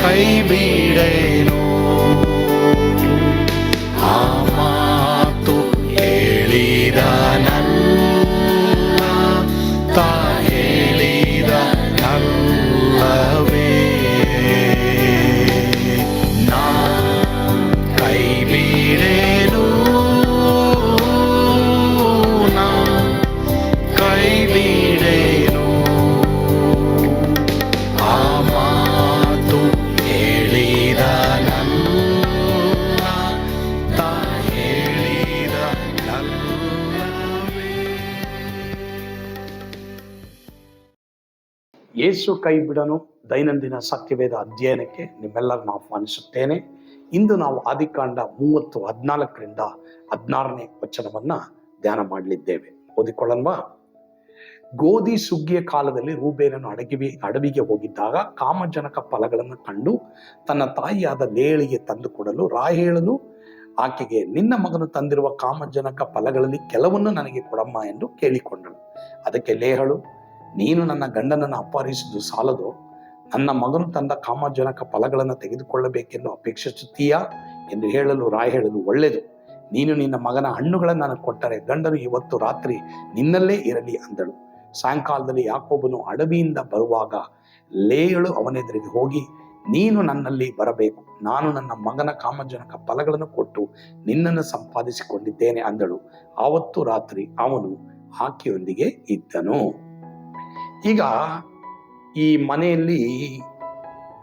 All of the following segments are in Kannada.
ಕೈ ಬಿಡೇನು ಯೇಸು ಕೈ ಬಿಡನು. ದೈನಂದಿನ ಸತ್ಯವೇದ ಅಧ್ಯಯನಕ್ಕೆ ನಿಮ್ಮೆಲ್ಲರನ್ನು ಆಹ್ವಾನಿಸುತ್ತೇನೆ. ಇಂದು ನಾವು ಆದಿಕಾಂಡ ಮೂವತ್ತು ಹದಿನಾಲ್ಕರಿಂದ ಹದಿನಾರನೇ ವಚನವನ್ನ ಧ್ಯಾನ ಮಾಡಲಿದ್ದೇವೆ. ಓದಿಕೊಳ್ಳಲ್ವಾ ಗೋಧಿ ಸುಗ್ಗಿಯ ಕಾಲದಲ್ಲಿ ರೂಬೇನನ್ನು ಅಡಗಿವಿ, ಅಡವಿಗೆ ಹೋಗಿದ್ದಾಗ ಕಾಮಜನಕ ಫಲಗಳನ್ನು ಕಂಡು ತನ್ನ ತಾಯಿಯಾದ ಲೇಳಿಗೆ ತಂದು ಕೊಡಲು ರಾಹೇಳನು ಆಕೆಗೆ ನಿನ್ನ ಮಗನು ತಂದಿರುವ ಕಾಮಜನಕ ಫಲಗಳಲ್ಲಿ ಕೆಲವನ್ನು ನನಗೆ ಕೊಡಮ್ಮ ಎಂದು ಕೇಳಿಕೊಂಡಳು. ಅದಕ್ಕೆ ಲೇಹಳು ನೀನು ನನ್ನ ಗಂಡನನ್ನು ಅಪಹರಿಸಿದ್ದು ಸಾಲದು. ನನ್ನ ಮಗನು ತಂದ ಕಾಮಜನಕ ಫಲಗಳನ್ನು ತೆಗೆದುಕೊಳ್ಳಬೇಕೆಂದು ಅಪೇಕ್ಷಿಸುತ್ತೀಯಾ ಎಂದು ಹೇಳಲು ರಾಯ್ ಹೇಳಲು ಒಳ್ಳೆಯದು. ನೀನು ನಿನ್ನ ಮಗನ ಹಣ್ಣುಗಳನ್ನು ನನಗೆ ಕೊಟ್ಟರೆ ಗಂಡನು ಇವತ್ತು ರಾತ್ರಿ ನಿನ್ನಲ್ಲೇ ಇರಲಿ ಅಂದಳು. ಸಾಯಂಕಾಲದಲ್ಲಿ ಯಾಕೋಬನು ಅಡವಿಯಿಂದ ಬರುವಾಗ ಲೇಯಳು ಅವನೆದುರಿಗೆ ಹೋಗಿ, ನೀನು ನನ್ನಲ್ಲಿ ಬರಬೇಕು, ನಾನು ನನ್ನ ಮಗನ ಕಾಮಜನಕ ಫಲಗಳನ್ನು ಕೊಟ್ಟು ನಿನ್ನನ್ನು ಸಂಪಾದಿಸಿಕೊಂಡಿದ್ದೇನೆ ಅಂದಳು. ಆವತ್ತು ರಾತ್ರಿ ಅವನು ಆಕೆಯೊಂದಿಗೆ ಇದ್ದನು. ಈಗ ಈ ಮನೆಯಲ್ಲಿ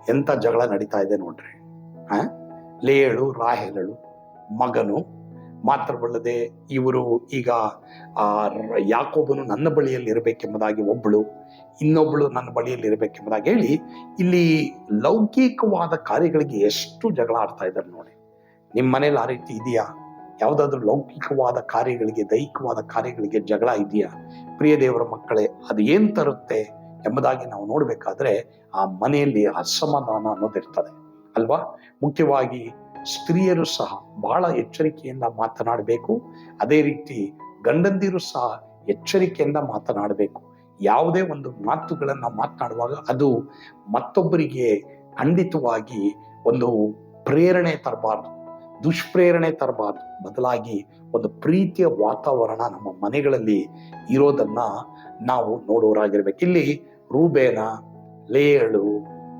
ಎಂತ ಜಗಳ ನಡೀತಾ ಇದೆ ನೋಡ್ರಿ ಆ ಲೇಯಳು ರಾಹೇಲಳು, ಮಗನು ಮಾತ್ರವಲ್ಲದೆ ಇವರು ಈಗ, ಆ, ಯಾಕೋಬನು ನನ್ನ ಬಳಿಯಲ್ಲಿ ಇರಬೇಕೆಂಬುದಾಗಿ ಒಬ್ಬಳು ಇನ್ನೊಬ್ಬಳು ನನ್ನ ಬಳಿಯಲ್ಲಿ ಇರಬೇಕೆಂಬುದಾಗಿ ಹೇಳಿ, ಇಲ್ಲಿ ಲೌಕಿಕವಾದ ಕಾರ್ಯಗಳಿಗೆ ಎಷ್ಟು ಜಗಳ ಆಡ್ತಾ ಇದ್ದಾರೆ ನೋಡಿ. ನಿಮ್ಮ ಮನೇಲಿ ಆ ರೀತಿ ಇದೆಯಾ? ಯಾವುದಾದ್ರೂ ಲೌಕಿಕವಾದ ಕಾರ್ಯಗಳಿಗೆ, ದೈಹಿಕವಾದ ಕಾರ್ಯಗಳಿಗೆ ಜಗಳ ಇದೆಯಾ? ಪ್ರಿಯ ದೇವರ ಮಕ್ಕಳೇ, ಅದು ಏನ್ ತರುತ್ತೆ ಎಂಬುದಾಗಿ ನಾವು ನೋಡಬೇಕಾದ್ರೆ ಆ ಮನೆಯಲ್ಲಿ ಅಸಮಾಧಾನ ಅನ್ನೋದಿರ್ತದೆ ಅಲ್ವಾ? ಮುಖ್ಯವಾಗಿ ಸ್ತ್ರೀಯರು ಸಹ ಬಹಳ ಎಚ್ಚರಿಕೆಯಿಂದ ಮಾತನಾಡಬೇಕು. ಅದೇ ರೀತಿ ಗಂಡಂದಿರು ಸಹ ಎಚ್ಚರಿಕೆಯಿಂದ ಮಾತನಾಡಬೇಕು. ಯಾವುದೇ ಒಂದು ಮಾತುಗಳನ್ನು ಮಾತನಾಡುವಾಗ ಅದು ಮತ್ತೊಬ್ಬರಿಗೆ ಖಂಡಿತವಾಗಿ ಒಂದು ಪ್ರೇರಣೆ ತರಬಾರ್ದು. ದುಷ್ಪ್ರೇರಣೆ ತರಬಾರ್ದು. ಬದಲಾಗಿ ಒಂದು ಪ್ರೀತಿಯ ವಾತಾವರಣ ನಮ್ಮ ಮನೆಗಳಲ್ಲಿ ಇರೋದನ್ನ ನಾವು ನೋಡೋರಾಗಿರ್ಬೇಕು. ಇಲ್ಲಿ ರೂಬೇನ, ಲೇಯಳು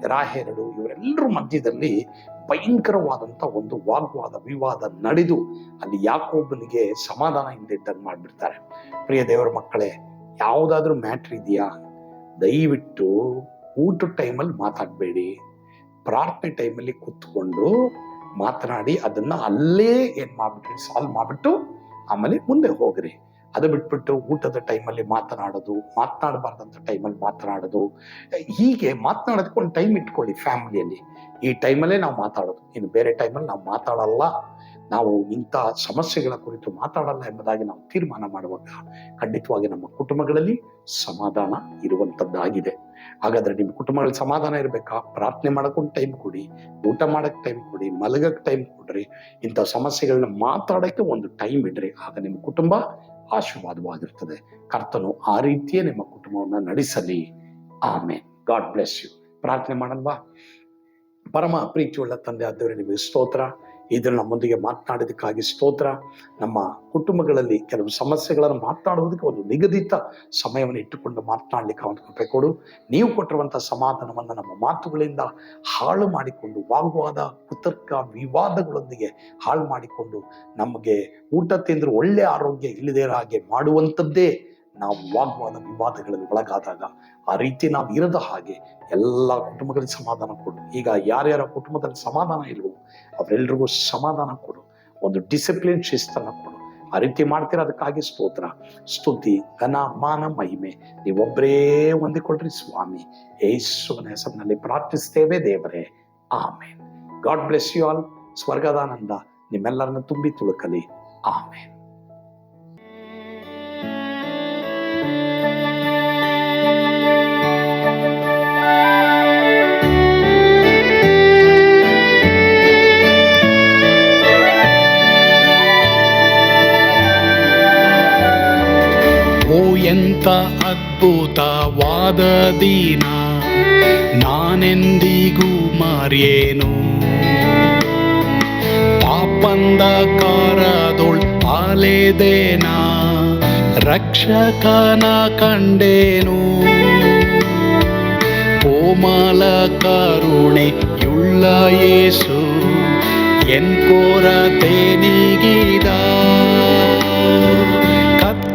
ರಾಹೇರಳು ಇವರೆಲ್ಲರ ಮಧ್ಯದಲ್ಲಿ ಭಯಂಕರವಾದಂತ ಒಂದು ವಾಗ್ವಾದ, ವಿವಾದ ನಡೆದು ಅಲ್ಲಿ ಯಾಕೊಬ್ಬನಿಗೆ ಸಮಾಧಾನ ಇಲ್ಲದಿದ್ದಂಗೆ ಮಾಡಿಬಿಡ್ತಾರೆ. ಪ್ರಿಯ ದೇವರ ಮಕ್ಕಳೇ, ಯಾವುದಾದ್ರೂ ಮ್ಯಾಟ್ರ್ ಇದೆಯಾ? ದಯವಿಟ್ಟು ಊಟದ ಟೈಮಲ್ಲಿ ಮಾತಾಡಬೇಡಿ. ಪ್ರಾರ್ಥನೆ ಟೈಮಲ್ಲಿ ಕೂತ್ಕೊಂಡು ಮಾತನಾಡಿ ಅದನ್ನ ಅಲ್ಲೇ ಏನ್ ಮಾಡ್ಬಿಟ್ರಿ? ಸಾಲ್ವ್ ಮಾಡ್ಬಿಟ್ಟು ಆಮೇಲೆ ಮುಂದೆ ಹೋಗ್ರಿ. ಅದು ಬಿಟ್ಬಿಟ್ಟು ಊಟದ ಟೈಮಲ್ಲಿ ಮಾತನಾಡೋದು, ಮಾತನಾಡಬಾರ್ದಂತ ಟೈಮಲ್ಲಿ ಮಾತನಾಡೋದು. ಹೀಗೆ ಮಾತನಾಡೋದಕ್ಕೆ ಒಂದು ಟೈಮ್ ಇಟ್ಕೊಳ್ಳಿ ಫ್ಯಾಮಿಲಿಯಲ್ಲಿ ಈ ಟೈಮಲ್ಲೇ ನಾವು ಮಾತಾಡೋದು. ಇನ್ನು ಬೇರೆ ಟೈಮಲ್ಲಿ ನಾವು ಮಾತಾಡಲ್ಲ. ನಾವು ಇಂಥ ಸಮಸ್ಯೆಗಳ ಕುರಿತು ಮಾತಾಡಲ್ಲ ಎಂಬುದಾಗಿ ನಾವು ತೀರ್ಮಾನ ಮಾಡುವಾಗ ಖಂಡಿತವಾಗಿ ನಮ್ಮ ಕುಟುಂಬಗಳಲ್ಲಿ ಸಮಾಧಾನ ಇರುವಂತದ್ದಾಗಿದೆ ಹಾಗಾದ್ರೆ ನಿಮ್ಮ ಕುಟುಂಬಗಳಲ್ಲಿ ಸಮಾಧಾನ ಇರಬೇಕಾ? ಪ್ರಾರ್ಥನೆ ಮಾಡಕ್ಕೊಂದು ಟೈಮ್ ಕೊಡಿ, ಊಟ ಮಾಡಕ್ಕೆ ಟೈಮ್ ಕೊಡಿ ಮಲಗಕ್ಕೆ ಟೈಮ್ ಕೊಡ್ರಿ, ಇಂಥ ಸಮಸ್ಯೆಗಳನ್ನ ಮಾತಾಡಕ್ಕೆ ಒಂದು ಟೈಮ್ ಇಡ್ರಿ. ಆಗ ನಿಮ್ಮ ಕುಟುಂಬ ಆಶೀರ್ವಾದವಾಗಿರ್ತದೆ. ಕರ್ತನು ಆ ರೀತಿಯೇ ನಿಮ್ಮ ಕುಟುಂಬವನ್ನ ನಡೆಸಲಿ. ಆಮೆ ಗಾಡ್ ಬ್ಲೆಸ್ ಯು. ಪ್ರಾರ್ಥನೆ ಮಾಡಲ್ವಾ? ಪರಮ ಪ್ರೀತಿಯುಳ್ಳ ತಂದೆ ಆದವರೇ, ನಿಮಗೆ ಸ್ತೋತ್ರ. ಇದನ್ನು ನಮ್ಮೊಂದಿಗೆ ಮಾತನಾಡೋದಕ್ಕಾಗಿ ಸ್ತೋತ್ರ. ನಮ್ಮ ಕುಟುಂಬಗಳಲ್ಲಿ ಕೆಲವು ಸಮಸ್ಯೆಗಳನ್ನು ಮಾತನಾಡುವುದಕ್ಕೆ ಒಂದು ನಿಗದಿತ ಸಮಯವನ್ನು ಇಟ್ಟುಕೊಂಡು ಮಾತನಾಡಲಿಕ್ಕೆ ಅವನು ಕೃಪೆ ಕೊಡು. ನೀವು ಕೊಟ್ಟಿರುವಂಥ ಸಮಾಧಾನವನ್ನು ನಮ್ಮ ಮಾತುಗಳಿಂದ ಹಾಳು ಮಾಡಿಕೊಂಡು, ವಾಗ್ವಾದ ಕುತರ್ಕ, ವಿವಾದಗಳೊಂದಿಗೆ ಹಾಳು ಮಾಡಿಕೊಂಡು ನಮಗೆ ಊಟ ತಿಂದರೂ ಒಳ್ಳೆ ಆರೋಗ್ಯ ಇಲ್ಲದೇ ಹಾಗೆ ಮಾಡುವಂಥದ್ದೇ ನಾವು ವಾಗ್ವಾದ ವಿವಾದಗಳಲ್ಲಿ ಒಳಗಾದಾಗ ಆ ರೀತಿ ನಾವು ಇರದ ಹಾಗೆ ಎಲ್ಲ ಕುಟುಂಬಗಳಿಗೆ ಸಮಾಧಾನ ಕೊಡು. ಈಗ ಯಾರ್ಯಾರ ಕುಟುಂಬದಲ್ಲಿ ಸಮಾಧಾನ ಇಲ್ವೋ ಅವರೆಲ್ರಿಗೂ ಸಮಾಧಾನ ಕೊಡು. ಒಂದು ಡಿಸಿಪ್ಲಿನ್ ಶಿಸ್ತನ್ನ ಕೊಡು. ಆ ರೀತಿ ಮಾಡ್ತೀರ ಅದಕ್ಕಾಗಿ ಸ್ತೋತ್ರ. ಸ್ತುತಿ, ಘನ, ಮಾನ, ಮಹಿಮೆ. ನೀವೊಬ್ಬರೇ ಹೊಂದಿಕೊಳ್ರಿ ಸ್ವಾಮಿ. ಯೇಸುವಿನ ಹೆಸರಿನಲ್ಲಿ ಪ್ರಾರ್ಥಿಸ್ತೇವೆ ದೇವರೇ. Amen. God bless you all. ಸ್ವರ್ಗದಾನಂದ. ನಿಮ್ಮೆಲ್ಲರನ್ನು ತುಂಬಿ ತುಳುಕಲಿ. ಆಮೇನ್. ಎಂತ ಅದ್ಭುತವಾದ ದಿನ ನಾನೆಂದಿಗೂ ಮರೆಯೇನು ಪಾಪಂದ ಕಾರದೊಳ್ ಅಲೆದೇನ ರಕ್ಷಕನ ಕಂಡೇನು ಕೋಮಲ ಕರುಣೆಯುಳ್ಳ ಯೇಸು ಎನ್ ಕೊರತೆ ನೀಗಿದ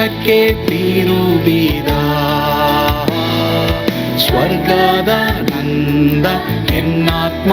ദിനಕ್ಕೆ ತಿರುಬಿದ ಸ್ವರ್ಗದ ನಂದ ಎನ್ನಾತ್ಮ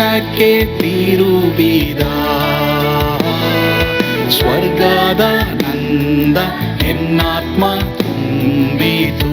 ദിനಕ್ಕೆ ತಿರುಬಿದ ಸ್ವರ್ಗದ ನಂದ ಎನ್ನಾತ್ಮ ತುಂಬಿತು.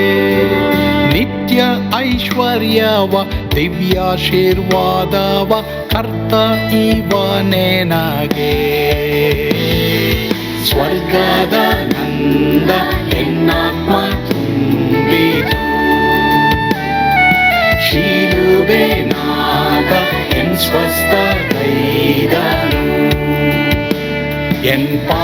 ಐಶ್ವರ್ಯವ ದಿವ್ಯಾಶೀರ್ವಾದವ ಕರ್ತ ಇವನೇ ನಾಗೆ ಸ್ವರ್ಗದ ನಂದ ಎನ್ನಾತ್ಮ ತುಂಬಿತು ಶಿಲುಬೆ ನಾಗ ಎನ್ ಸ್ವಸ್ಥ ಕೈದನು ಎನ್ ಪಾ